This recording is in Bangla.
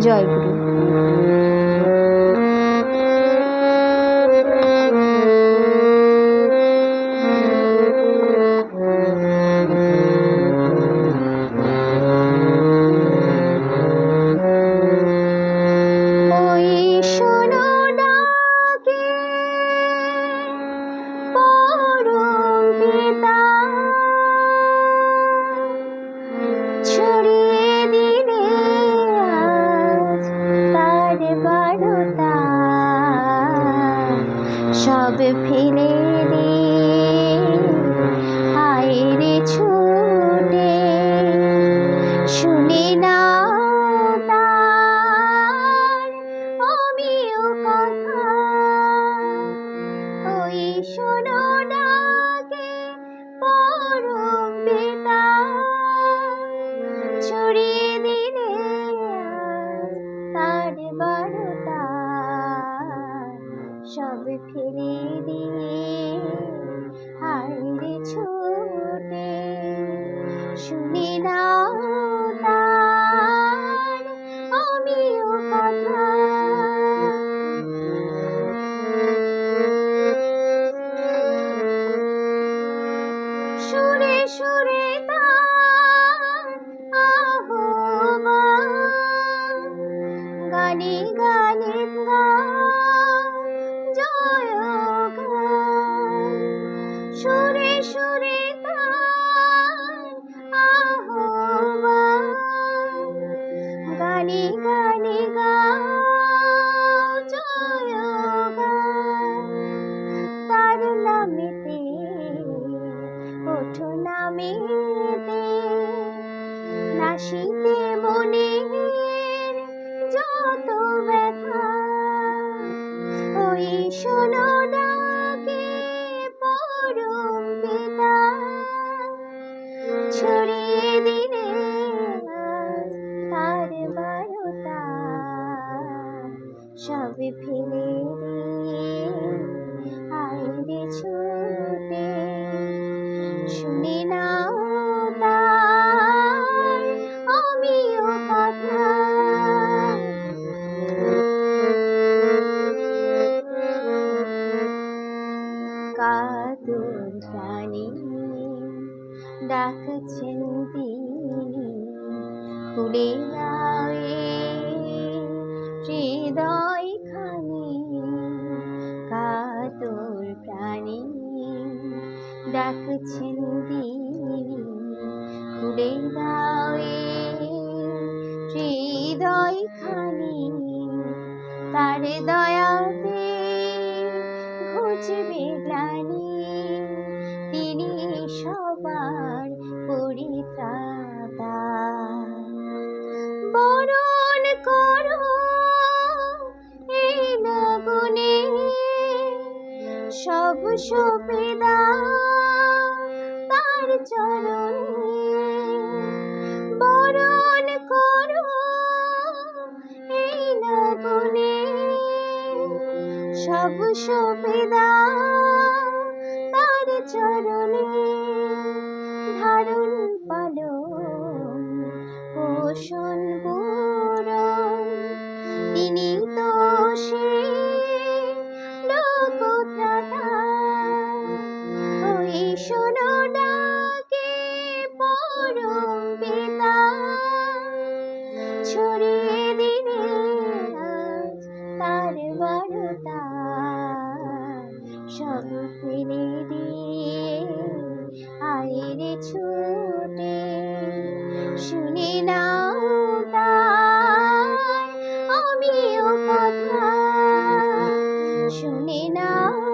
জয় গুরু সব ফেলে দে। আয়রে ছুটে শুনে না শোনো ডাকে পরম ছড়িয়ে দিলে তার বারোটা সব ফেলে দিয়ে হাইরে ছুটে। শুনি না ওঠো নাশিতে মনের যত ব্যথা। ওই শোনো ডাকে পরম পিতা ছড়িয়ে প্রাণী ডাকছেন তিনি খুলে দাওয়ে হৃদয় খানি কাতুর প্রাণী ডাকছেন তিনি খুলে দাওয়ে হৃদয় খানি তার দয়াতে ঘুচবে গ্লানি তিনি সবার পরিত্রাতা বরণ করো এই লগনে সব সপেদা তার চরণে। বরণ করো এই লগনে সব সপেদা জনতা সব ফেলে দিয়ে আইরে ছুটে শুনে নাও আমিও কথা শুনে নাও